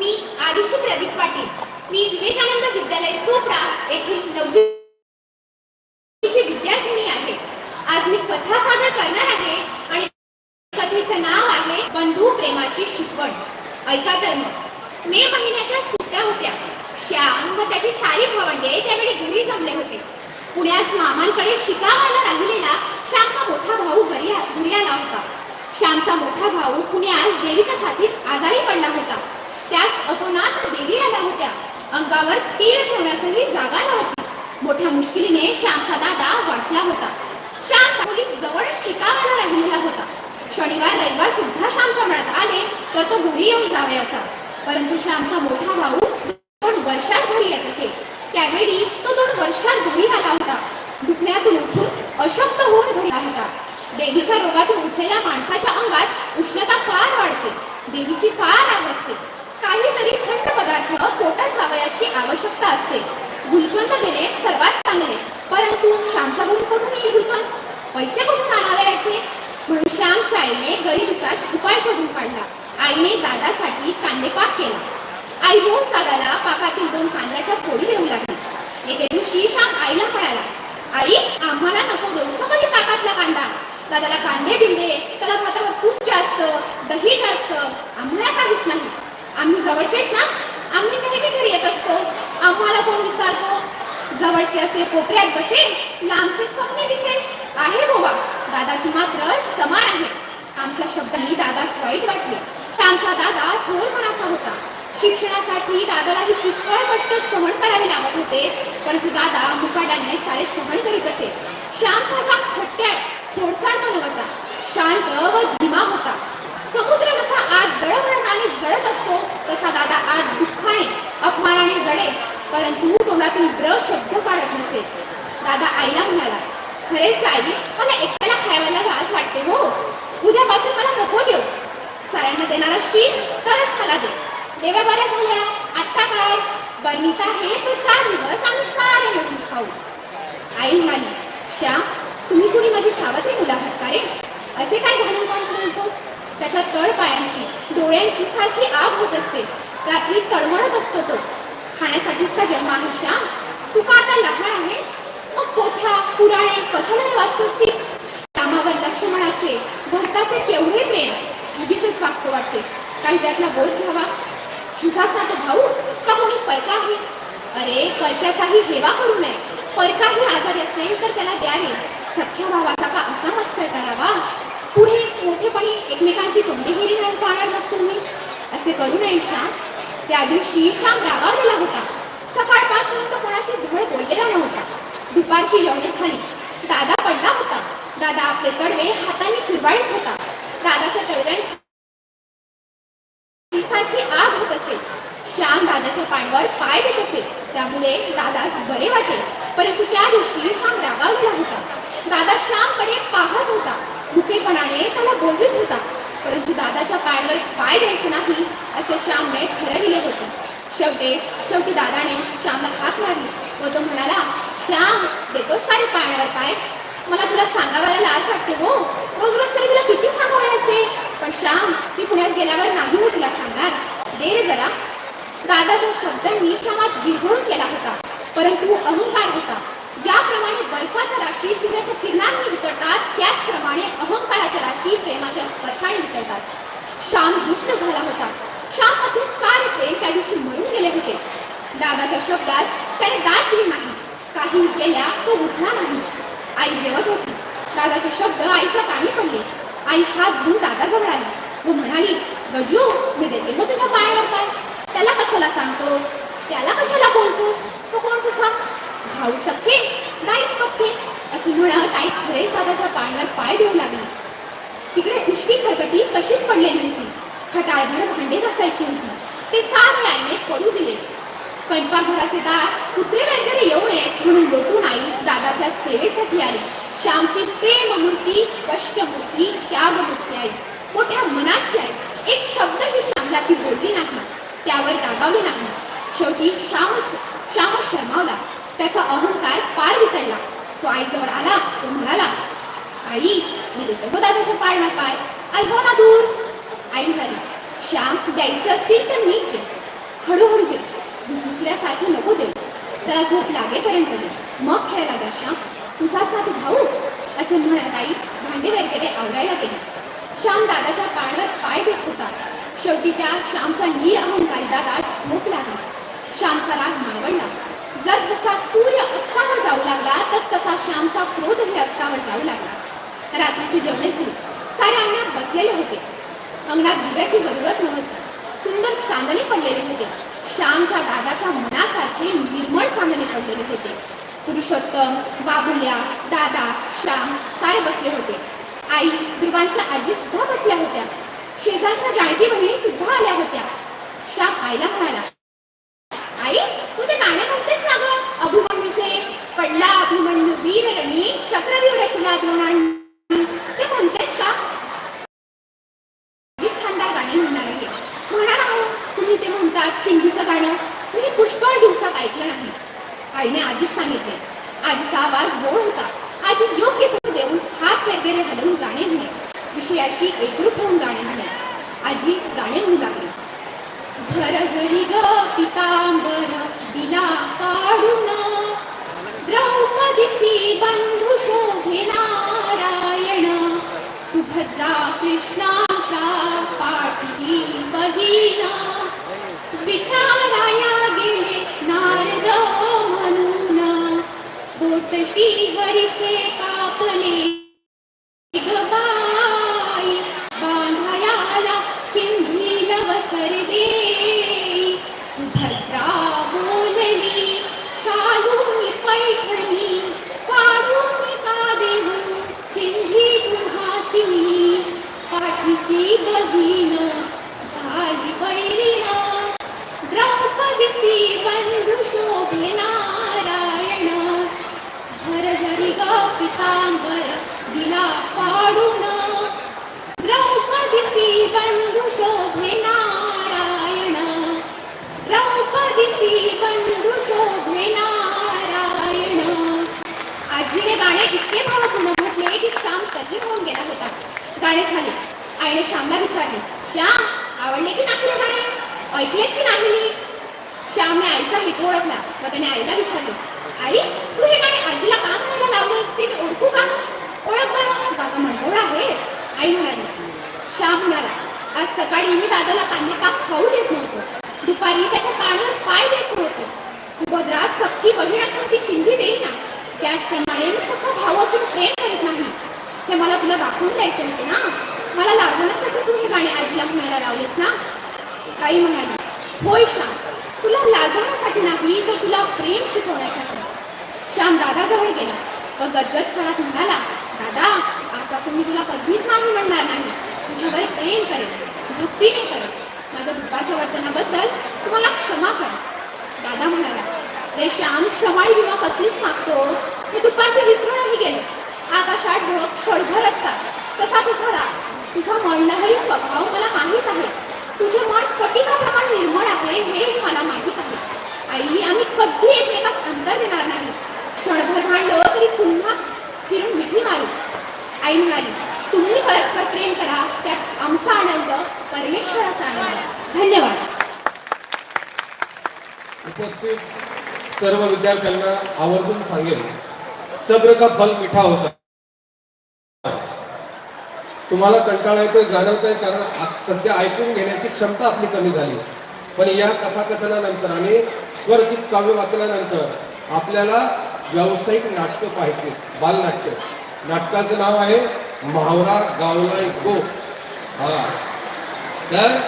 मी आदिशी प्रदीप पाटील. मी विवेकानंद विद्यालय चोपडा येथील नववीची विद्यार्थिनी आहे. आज मी कथा सादर करणार आहे आणि कथेचं नाव आहे बंधू प्रेमाची शिकवण. ऐका तर मग. मे महिन्याच्या सुट्ट्या होत्या. श्याम व त्याची सारी भावंडे त्यावेळी घरी जमले होते. पुण्यास मामांकडे शिकावायला राहिलेला श्यामचा मोठा भाऊ घरी घरी आला होता. श्यामचा मोठा भाऊ पुण्यास देवीच्या साथीत आजारी पडला होता. त्यास अतोनात देवी आल्या होत्या. अंगावर तीळ ठेवण्यासही जागा नव्हती. मोठ्या मुश्किलीने श्यामचा दादा वाचला होता. श्याम पोलीस जवळ शिकावायला राहिलेला होता. शनिवार रविवार सुद्धा श्यामच्या मनात आले तर तो घरी येऊन जावयाचा परंतु श्यामचा मोठा भाऊ दोन वर्षात घरी येत असे. त्यावेळी तो दोन वर्षात घरी आला होता. दुखण्यातून उठून अशक्त होऊन घरी आला होता. देवीच्या रोगातून उठलेल्या माणसाच्या अंगात उष्णता फार वाढते. देवीची फार आग असते. काहीतरी थंड पदार्थ पोटात जावयाची आवश्यकता असते. गुलकंद देणे सर्वात चांगले. परंतु श्यामच्या घरून कुठून येईल गुलकंद पैसे कुठून आणावयाचे? म्हणून श्यामच्या आईने गरिबीचाच उपाय शोधून काढला. आईने दादासाठी कांदेपाक केला. आई रोज दादाला पाकातील दोन कांद्याच्या फोडी देऊ लागली. एके दिवशी श्याम आईला म्हणाला आई आम्हाला नको दोनशे कधी पाकातला कांदा. दादाला कांदे बिंदे त्याला भातावर खूप जास्त दही जास्त आम्हाला काहीच नाही. आम्ही जवळचेच ना? आम्ही नेहमी घरी येत असतो. आम्हाला कोण विचारतो? जवळचे असे कोपऱ्यात बसेल लांबचे स्वप्न दिसेल आहे बोबा दादाची मात्र समान आहे. आमच्या शब्दांनी दादास वाईट वाटले. श्यामचा दादा ठोरपणाचा होता. शिक्षणासाठी दादालाही पुष्कळ कष्ट सहन करावे लागत होते परंतु दादा मुकाट्याने सारे सहन करीत असे. श्याम सारखा खट्ट्याळ थोडसाड तो शांत व धीमा होता. समुद्र जसा आत दळवळणाने जळत असतो तसा दादा आत दुःखाने अपमानाने जडे. परंतु तोंडातून ब्र शब्द काढत नसे. दादा आईला म्हणाला खरेच आई मला एकट्याला खायला लाज वाटते हो. उद्यापासून मला नको देऊस सरांना देणारा शीत तरच मला दे. देव्या बऱ्या झाल्या. आत्ता काय? बरणीत आहे तो चार दिवस आम्ही सारे मिळून खाऊ. आई म्हणाली श्याम तुम्ही कुणी माझी सावत्री मुलाखत का रे असे काय घालून काय बोलतोस तळपायांची पायांची डोळ्यांची सारखी आग होत असते. रात्री तळमळत असतो तो. खाण्यासाठीच का जन्म आहे श्याम? तू का आता लहान आहेस? मग पोथ्या पुराणे कशाला वाचतोस की कामावर लक्ष्मणाचे भरताचे केवढे प्रेम? उगीच वाचतो वाटते. काही त्यातला बोध घ्यावा. तुझाच ना तो भाऊ? का कोणी परका आहे? अरे परक्याचाही हेवा करू नये. परकाही आजारी असेल तर त्याला द्यावे. सख्या भावाचा का असा मत्सर करावा? पुढे मोठेपणी एकमेकांची तोंडीगिरी नाही पाहणार मग तुम्ही. असे करू नये श्याम त्या दिवशी श्याम रागावलेला होता. सकाळपासून तो कोणाशी धड बोललेला नव्हता. दुपारची जेवणे झाली. दादा पडला होता. दादा आपले तडवे हाताने फिरवाळीत होता. दादाच्या तडव्यांची सारखी आग होत असे. श्याम दादाच्या पाण्यावर पाय देत असे. त्यामुळे दादास बरे वाटेल. परंतु त्या दिवशी श्याम रागावलेला होता. दादा श्यामकडे पाहत होता. भुकेपणाने त्याला बोलवीत होता. परंतु दादाच्या पायावर पाय द्यायचे नाही असे श्यामने ठरविले होते. शेवटे शेवटी दादाने श्यामला हाक मारली. व तो म्हणाला श्याम देतोस का रे पाण्यावर पाय. मला तुला सांगावायला लाज वाटते हो. रोज रोज तरी तुला किती सांगावायचे? पण श्याम मी पुण्यात गेल्यावर नाही हो तुला सांगणार. दे रे जरा. दादाचा शब्दांनी श्यामात विघळून केला होता. परंतु अहंकार होता. ज्याप्रमाणे बर्फाच्या राशी सूर्याच्या किरणांनी वितळतात त्याचप्रमाणे अहंकाराच्या राशी प्रेमाच्या स्पर्शाने वितळतात श्याम दुष्ट झाला होता. श्याममध्ये सारे प्रेम त्या दिवशी मरून गेले होते. दादाच्या शब्दास त्याने दाद दिली नाही. काही केल्या तो उठला नाही. आई जेवत होती. दादाचे शब्द आईच्या कानी पडले. आई हात धुवून दादाजवळ आली. व म्हणाली गजू मी देते हो तुझ्या पायावर काय त्याला कशाला सांगतोस? त्याला कशाला बोलतोस? तो कोण तुझा? भाऊ सखे नाही पक्के असे म्हणत आई खरेच दादाच्या पायावर पाय देऊ लागली. तिकडे उष्टी खरकटी तशीच पडलेली होती. खटाळभर भांडे घासायची होती. ते सारे आईने पडू दिले. स्वयंपाकघराचे दार कुत्रे वगैरे येऊ नयेत म्हणून लोटून आई दादाच्या सेवेसाठी आली. श्यामची प्रेममूर्ती कष्टमूर्ती त्यागमूर्ती आई. मोठ्या मनाची आई. एक शब्द ही श्यामला ती बोलली नाही. त्यावर रागावली नाही. शेवटी श्याम श्याम शर्मावला. त्याचा अहंकार पार विसरला. तो आईजवळ आला तो म्हणाला आई मी देतो हो दादाच्या पाळणा पाय. आई हो ना दूर. आई म्हणाली श्याम द्यायचं असतील तर मी घे हळूहळू दे. दुसऱ्यासाठी नको देऊ त्याला झोप लागेपर्यंत दे. मग खेळायला जा श्याम. तुझाच ना तू भाऊ. असे म्हणत आई भांडे वगैरे आवरायला गेली. श्याम दादाच्या पाण्यावर पाय देत होता. शेवटी त्या श्यामचा नीर अहंकार दादा झोप लागला श्यामचा राग मावळला जस जसा सूर्य अस्तावर जाऊ लागला तस तसा श्यामचा क्रोधही अस्तावर जाऊ लागला. रात्रीची जेवणे झाली. सारे अंगणात बसलेले होते. अंगणात दिव्याची जरूरत नव्हती. सुंदर चांदणे पडलेले होते. श्यामच्या दादाच्या मनासारखे निर्मळ चांदणे पडलेले होते. पुरुषोत्तम बाबुल्या दादा श्याम सारे बसले होते. आई ध्रुवांच्या आजी सुद्धा बसल्या होत्या. शेजारच्या जाणकी बहिणी सुद्धा आल्या होत्या. श्याम आईला म्हणाला आई तू ते गाणे म्हणतेस ना ग अभिमन्यूचे पडला अभिमन्यू वीर रणी चक्रव्यूह रचला द्रोणांनी ते म्हणतेस का जी छानदार गाणी म्हणणार आहे म्हणणार आहो तुम्ही ते म्हणतात चिंधीचं गाणं मी पुष्कळ दिवसात ऐकलं नाही आईने आधीच सांगितले आजीचा आवाज गोड होता आजी योग्य करून देऊन हात वगैरे हलवून गाणे म्हणे विषयाशी एकरूप होऊन गाणे म्हणे आजी गाणे म्हणू लागली भरभरी ग पितांबर दिला काढून द्रौपदि बन्धुशोभिनारायण सुभद्रा कृष्णा पाठीची बहीण झाली बैरीण द्रौपदीसी बंधू शोभे नारायण. भर जरी ग पितांबर दिला पाडून द्रौपदीसी बंधू शोभे नारायण. द्रौपदीसी बंधू शोभे नारायण. आजीने गाणे इतके भावपूर्ण म्हटले की श्याम कधी होऊन गेला होता? गाणे झाले. आईने श्यामला विचारले श्याम आवडले की नाही रे गाणे ऐकलेस की नाही श्यामने आईचा हेतू ओळखला व त्याने आईला विचारले आई तू हे गाणे आजीला का म्हणायला लावलेस? ते ओळखू का? ओळख बरं. तू म्हणतो आहेस. आई म्हणाली श्याम म्हणाला आज सकाळी मी दादाला कांदे पाक खाऊ देत नव्हतो. दुपारी त्याच्या पाण्यावर पाय देत नव्हतो. सुभद्रा सख्खी बहीण असून ती चिंधी देईना त्याचप्रमाणे मी सख्खा भाऊ असून प्रेम करीत नाही. हे मला तुला दाखवून द्यायचे होते ना? मला लाजवण्यासाठी तू हे गाणे आजीला म्हणायला लावलेस ना? काही म्हणाली होय श्याम तुला लाजवण्यासाठी नाही तर तुला प्रेम शिकवण्यासाठी. श्याम दादाजवळ गेला. व गदगद स्वरात म्हणाला दादा आजपासून मी तुला कधीच नाही म्हणणार नाही. तुझ्यावर प्रेम करेन दुःखीने करेन. माझ्या दुःखाच्या वर्तनाबद्दल तुम्हाला क्षमा कर दादा म्हणाला रे श्याम क्षमाळी विमा कसलीच मागतो? हे दुःखाचे विसरूनही गेले. आकाशात ढग क्षणभर असतात. कसा तुझा राग तुझा म्हणणंही स्वभाव मला माहीत आहे. तुझे मन स्फटिकाप्रमाण निर्मळ आहे हे मला माहीत आहे. आई आम्ही कधी एकमेकास अंतर देणार नाही. क्षणभर भांडलो तरी पुन्हा फिरून मिठी मारू. आई म्हणाली तुम्ही परस्पर प्रेम करा त्यात आमचा आनंद परमेश्वराचा आनंद धन्यवाद. उपस्थित सर्व विद्यार्थ्यांना आवर्जून सांगेल सब्र का फल मिठा होता. तुम्हाला कंटाळा येतोय जाणवतोय कारण सध्या ऐकून घेण्याची क्षमता आपली कमी झाली. पण या कथाकथनानंतर आणि स्वरचित काव्य वाचल्यानंतर आपल्याला व्यावसायिक नाटकं पाहिजे बालनाट्य. नाटकाचं नाव आहे म्हावरा गावलाय गो. हा. तर